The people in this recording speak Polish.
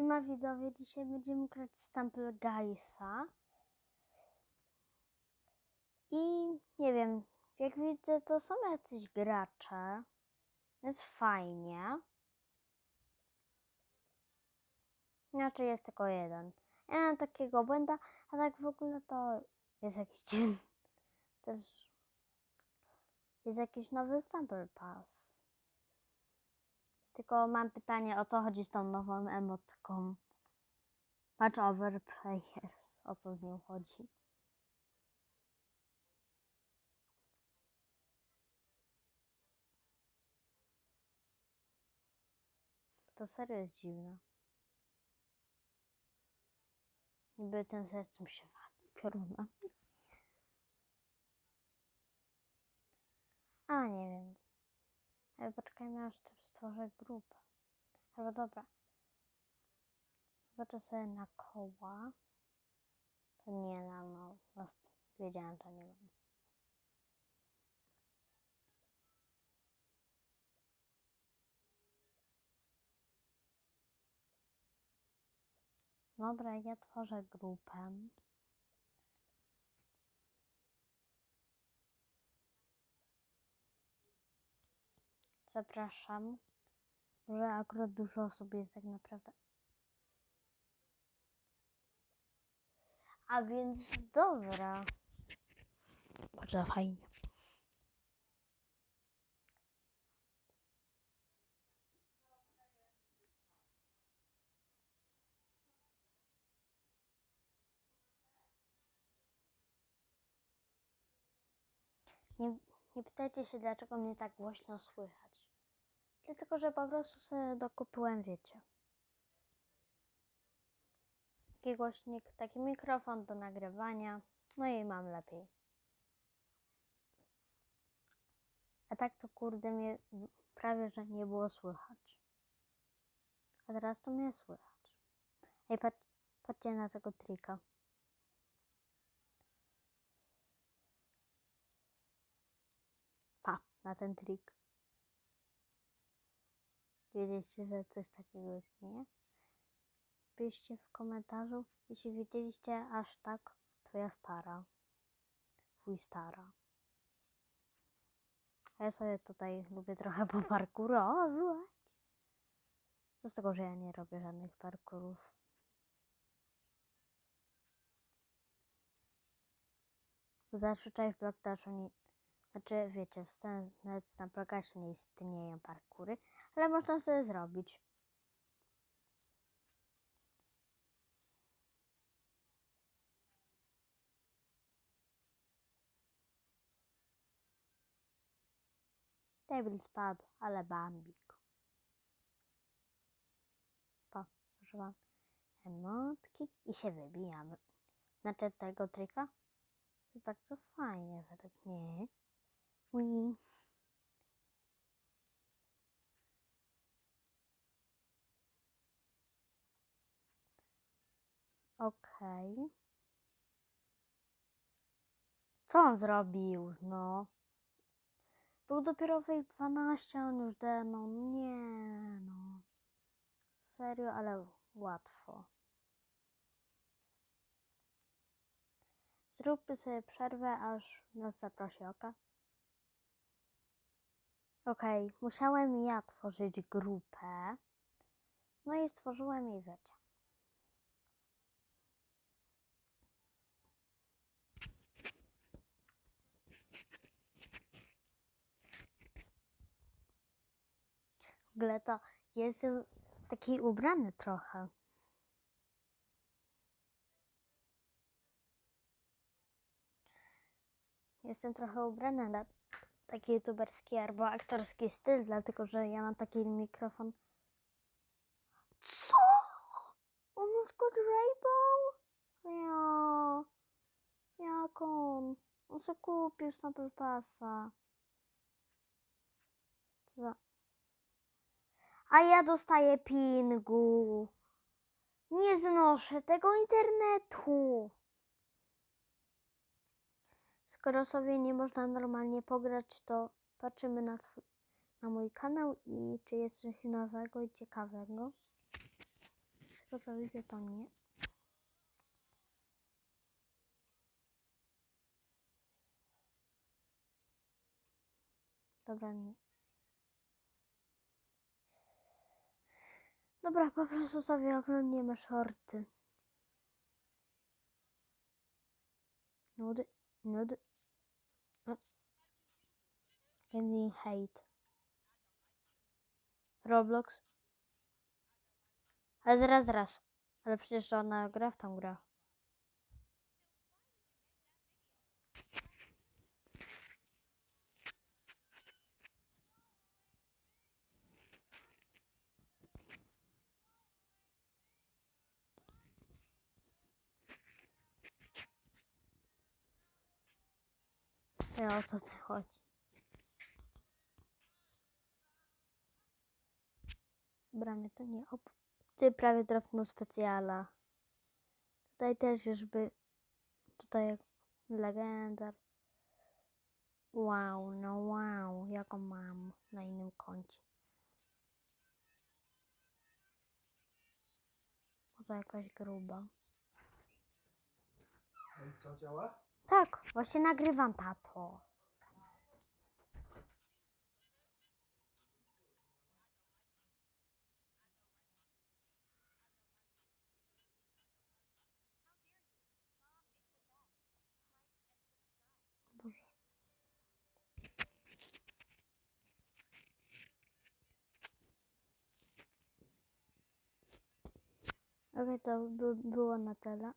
Siema widzowie, dzisiaj będziemy grać Stample Guysa. I nie wiem, jak widzę, to są jacyś gracze. Jest fajnie. Znaczy jest tylko jeden. Ja mam takiego błęda, a tak w ogóle to jest jakiś dziwny. Też jest jakiś nowy Stample Pass. Tylko mam pytanie, o co chodzi z tą nową emotką? Match over players. O co z nią chodzi? To serio jest dziwne. Niby tym sercem się wali pioruna. A, nie wiem. Ale poczekajmy aż tu stworzę grupę. Albo dobra. Zobaczę sobie na koła. To nie na no. no wiedziałem, że nie mam. Dobra, ja tworzę grupę. Zapraszam. Że akurat dużo osób jest tak naprawdę. A więc dobra. Bardzo fajnie. Nie, nie pytajcie się, dlaczego mnie tak głośno słychać. Dlatego, że po prostu sobie dokupiłem, wiecie. Taki głośnik, taki mikrofon do nagrywania. No i mam lepiej. A tak to kurde mnie prawie, że nie było słychać. A teraz to mnie słychać. Ej, pat, patrzcie na tego trika. Na ten trik. Wiedzieliście, że coś takiego istnieje? Piszcie w komentarzu, jeśli widzieliście aż tak twoja stara. Twój stara. A ja sobie tutaj lubię trochę poparkurować. Co z tego, że ja nie robię żadnych parkurów. Zazwyczaj w Blockdashu nie... Znaczy, wiecie, w nawet na Blockdasie nie istnieją parkury, ale można sobie zrobić. Devil spadł, ale bambik. Po, używam emotki i się wybijamy. Znaczy tego trika? Bardzo fajnie według mnie. Okej. Co on zrobił? No. Był dopiero w 12, a on już denął. Nie no. Serio, ale łatwo. Zróbmy sobie przerwę, aż nas zaprosi oka. Okej, musiałem ja tworzyć grupę. No i stworzyłem jej wiecie. W ogóle to jestem taki ubrany trochę. Jestem trochę ubrana na taki youtuberski albo aktorski styl, dlatego że ja mam taki mikrofon. Co? On ma Squid Rainbow? Ja. Jak on? On sobie kupił Sample Passa. Co za... A ja dostaję pingu. Nie znoszę tego internetu. Skoro sobie nie można normalnie pograć, to patrzymy na, swój, na mój kanał i czy jest coś nowego i ciekawego. To co widzę to nie. Dobra, nie. Dobra, po prostu sobie oglądniemy shorty. Nudy, nudy. No. Gaming hate. Roblox. Ale zaraz, zaraz. Ale przecież ona gra w tą grę. Ja o co ty chodzi? Mnie to nie ob... Ty prawie dropnął specjala. Tutaj też już by... Tutaj jak legendar. Wow, no wow, jaką mam na innym koncie. Może jakaś gruba. No i co działa? Tak, właśnie nagrywam tato. Okej, to by było na tyle.